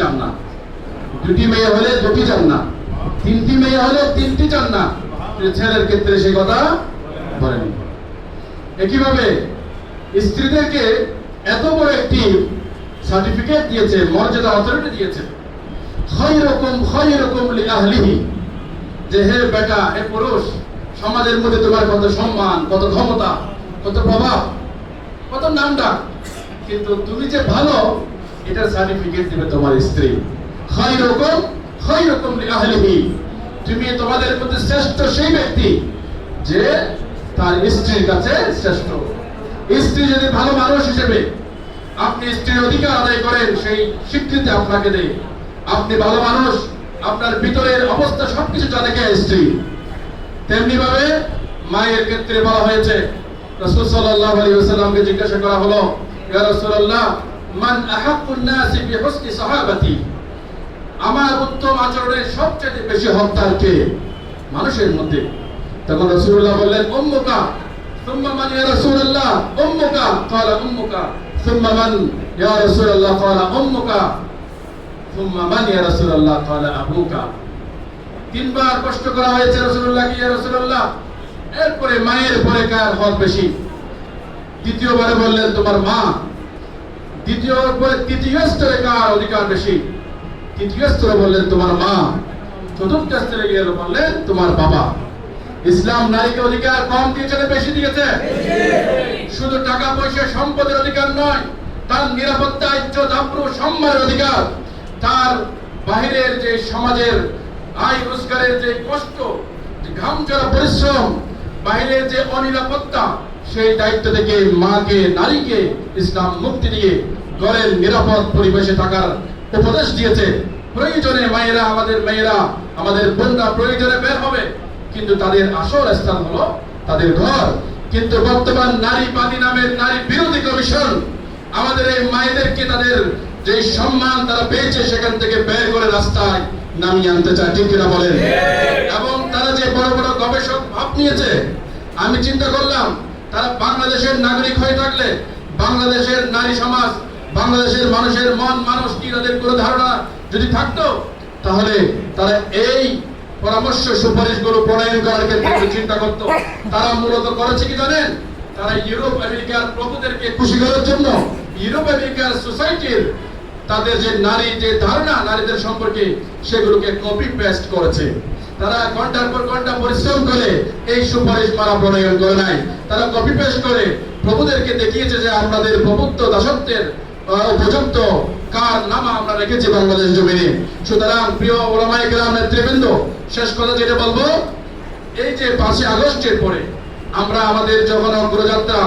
চান না দুটি মেয়ে হলে দুটি চান না তিনটি মেয়ে হলে তিনটি চান না ছেলের ক্ষেত্রে সেই কথা বলেনি। একইভাবে স্ত্রীদেরকে এত বড় একটি সার্টিফিকেট দিয়েছে, মর্যাদা অথরিটি দিয়েছে। যে হে বেটা, হে পুরুষ, সমাজের মধ্যে তোমার কত সম্মান, কত ক্ষমতা, কত প্রভাব, কত নাম ডাক কিন্তু তুমি যে ভালো এটার সার্টিফিকেট দিবে তোমার স্ত্রী। খৈরকম খৈরকম লিআহলিহি। তুমি তোমাদের মধ্যে শ্রেষ্ঠ সেই ব্যক্তি যে তার স্ত্রীর কাছে শ্রেষ্ঠ। স্ত্রী যদি ভালো মানুষ হিসেবে আপনি স্ত্রীর অধিকার আদায় করেন, সেই স্বীকৃতি আপনাকে দেয়। আপনি ভালো মানুষ, আপনার ভিতরের অবস্থা সবকিছু জানে কে স্ত্রী। তেমনি ভাবে মায়ের ক্ষেত্রে বলা হয়েছে, রাসূল আলাইহি ওয়াসাল্লামকে জিজ্ঞাসা করা হলো, ইয়া রাসূলুল্লাহ মান আহাক্কুন নাসি বিহুসনি সাহাবাতি। আমার উত্তম আচরণের সবচেয়ে বেশি হকদার কে? মানুষের মধ্যে। তখন রাসূলুল্লাহ বললেন, উম্মুকা, সুম্মা মান ইয়া রাসূলুল্লাহ, উম্মুকা। ক্বালা, উম্মুকা। সুম্মা মান ইয়া রাসূলুল্লাহ ক্বালা, উম্মুকা। সুম্মা মান ইয়া রাসূলুল্লাহ ক্বালা, আবুকা। তিনবার কষ্ট করা হয়েছে রাসূলুল্লাহ কি, ইয়া রাসূলুল্লাহ? এরপরে মায়ের পরে কার হক বেশি? দ্বিতীয়বারে বললেন, তোমার মা। দ্বিতীয় পরে তৃতীয় স্তরে কার অধিকার বেশি? তৃতীয় স্তরে বললেন তোমার মা, চতুর্থ স্তরে গিয়ে বললেন তোমার বাবা। ইসলাম নারীকে অধিকার কম দিয়েছে না বেশি দিয়েছে? শুধু টাকা পয়সা, সম্পদের অধিকার নয়, তার নিরাপত্তা, ইজ্জত, আব্রু, সম্মানের অধিকার। তার বাহিরের যে সমাজের আয় রোজগারের যে কষ্ট, যে ঘাম ঝরা পরিশ্রম, বাহিরের যে অনিরাপত্তা সেই দায়িত্ব থেকে মাকে নারীকে ইসলাম মুক্তি দিয়ে ঘরের নিরাপদ পরিবেশে থাকার উপদেশ দিয়েছে। প্রয়োজনে মায়েরা আমাদের মেয়েরা আমাদের বোনরা প্রয়োজনে বের হবে। কিন্তু তাদের আসল স্থান হলো তাদের ঘর। কিন্তু বর্তমান নারী পানি নামের নারী বিরোধী কমিশন আমাদের এই মায়েদেরকে তাদের যে সম্মান তারা পেয়েছে সেখান থেকে বের করে রাস্তায় নামিয়ে আনতে চায়। ঠিক কিনা বলেন? এবং তারা যে বড় বড় গবেষক ভাব নিয়েছে আমি চিন্তা করলাম তারা বাংলাদেশের নাগরিক হয়ে থাকলে বাংলাদেশের নারী সমাজ, বাংলাদেশের মানুষের মন, মানুষ কি তাদের কোনো ধারণা যদি থাকতো, তাহলে তারা এই পরামর্শ সুপারিশগুলো প্রণয়ন করার ক্ষেত্রে চিন্তা করতো। তারা মূলত করেছে কি জানেন? তারা ইউরোপ, আমেরিকার প্রভুদেরকে খুশি করার জন্য ইউরোপ, আমেরিকার সোসাইটির তাদের যে নারী যে ধারণা, নারীদের সম্পর্কে সেগুলোকে কপি পেস্ট করেছে। তারা ঘণ্টার পর ঘণ্টা পরিশ্রম করে এই সুপারিশ মারা প্রণয়ন করে নাই। তারা কপি পেস্ট করে প্রভুদেরকে দেখিয়েছে যে আমাদের প্রভুত্ব দাসত্বের উপযুক্ত কার নামা আমরা রেখেছি বাংলাদেশ জমিনে। সুতরাং প্রিয় ওলামাই গ্রাম নেতৃবৃন্দ, শেষ কথা যেটা বলব, এই যে পাঁচই আগস্টের পরে আমরা আমাদের যখন অগ্রযাত্রা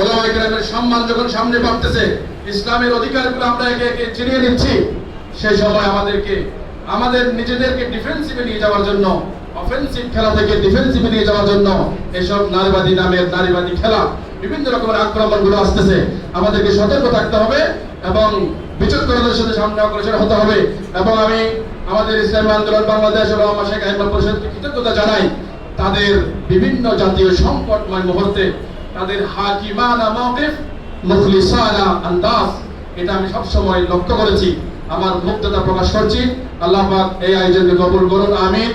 ওলামাই গ্রামের সম্মান যখন সামনে বাড়তেছে ইসলামের অধিকারগুলো আমরা একে একে চিনিয়ে নিচ্ছি সেই সময় আমাদেরকে আমাদের নিজেদেরকে ডিফেন্সিভে নিয়ে যাওয়ার জন্য অফেন্সিভ খেলা থেকে ডিফেন্সিভে নিয়ে যাওয়ার জন্য এসব নারীবাদী নামের নারীবাদী খেলা, বিভিন্ন রকমের আক্রমণগুলো আসতেছে। আমাদেরকে সতর্ক থাকতে হবে এবং বিচক্ষণতার সাথে সামনে অগ্রসর হতে হবে। এবং আমি আমাদের ইসলামী আন্দোলন, বাংলাদেশ এবং আমার শেখ আহমদ পরিষদকে কৃতজ্ঞতা জানাই, তাদের বিভিন্ন জাতীয় সংকটময় মুহূর্তে তাদের হাকিমানা মওকিফ মুখলিসানা আন্দাজ, এটা আমি সবসময় লক্ষ্য করেছি। আমার মুক্ততা প্রকাশ করছি। আল্লাহ এই আয়োজনকে কবুল করুন আমিন।